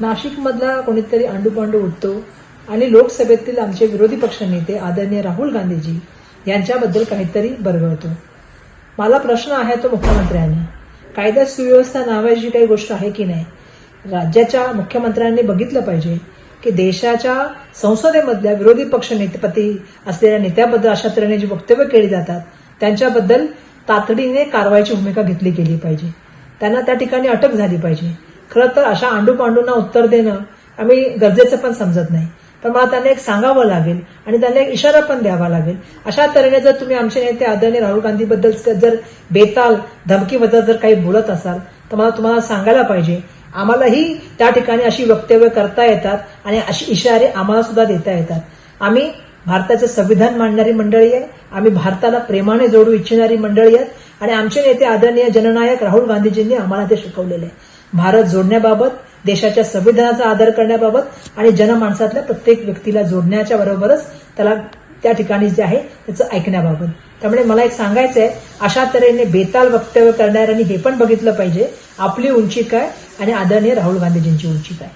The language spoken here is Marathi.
नाशिकमधला कोणीतरी अंडूपांडू उठतो आणि लोकसभेतील आमचे विरोधी पक्षनेते आदरणीय राहुल गांधीजी यांच्याबद्दल काहीतरी बरगळतो. मला प्रश्न आहे तो मुख्यमंत्र्यांनी. कायदा सुव्यवस्था नावाची काही गोष्ट आहे की नाही? राज्याच्या मुख्यमंत्र्यांनी बघितलं पाहिजे की देशाच्या संसदेमधल्या विरोधी पक्ष नेतेपती असलेल्या नेत्याबद्दल अशा तऱ्हेने जी वक्तव्य केली जातात त्यांच्याबद्दल तातडीने कारवाईची भूमिका घेतली गेली पाहिजे. त्यांना त्या ठिकाणी अटक झाली पाहिजे. खरं तर अशा आंडूपांडूंना उत्तर देणं आम्ही गरजेचं पण समजत नाही. पण मला त्यांना एक सांगावं लागेल आणि त्यांना एक इशारा पण द्यावा लागेल. अशा तऱ्हेने जर तुम्ही आमचे नेते आदरणीय राहुल गांधीबद्दल जर बेताल धमकीबद्दल जर काही बोलत असाल तर मला तुम्हाला सांगायला पाहिजे आम्हालाही त्या ठिकाणी अशी वक्तव्य करता येतात आणि अशी इशारे आम्हाला सुद्धा देता येतात. आम्ही भारताचे संविधान मांडणारी मंडळी आहे आम्ही भारताला प्रेमाने जोडू इच्छिणारी मंडळी आहेत आणि आमचे नेते आदरणीय जननायक राहुल गांधीजींनी आम्हाला ते शिकवलेले आहे. भारत जोडण्याबाबत देशाच्या संविधानाचा आदर करण्याबाबत आणि जनमानसातल्या प्रत्येक व्यक्तीला जोडण्याच्या बरोबरच त्याला त्या ठिकाणी जे आहे त्याचं ऐकण्याबाबत. त्यामुळे मला एक सांगायचं आहे अशा तऱ्हेने बेताल वक्तव्य करणाऱ्यांनी हे पण बघितलं पाहिजे आपली उंची काय आणि आदरणीय राहुल गांधीजींची उंची काय.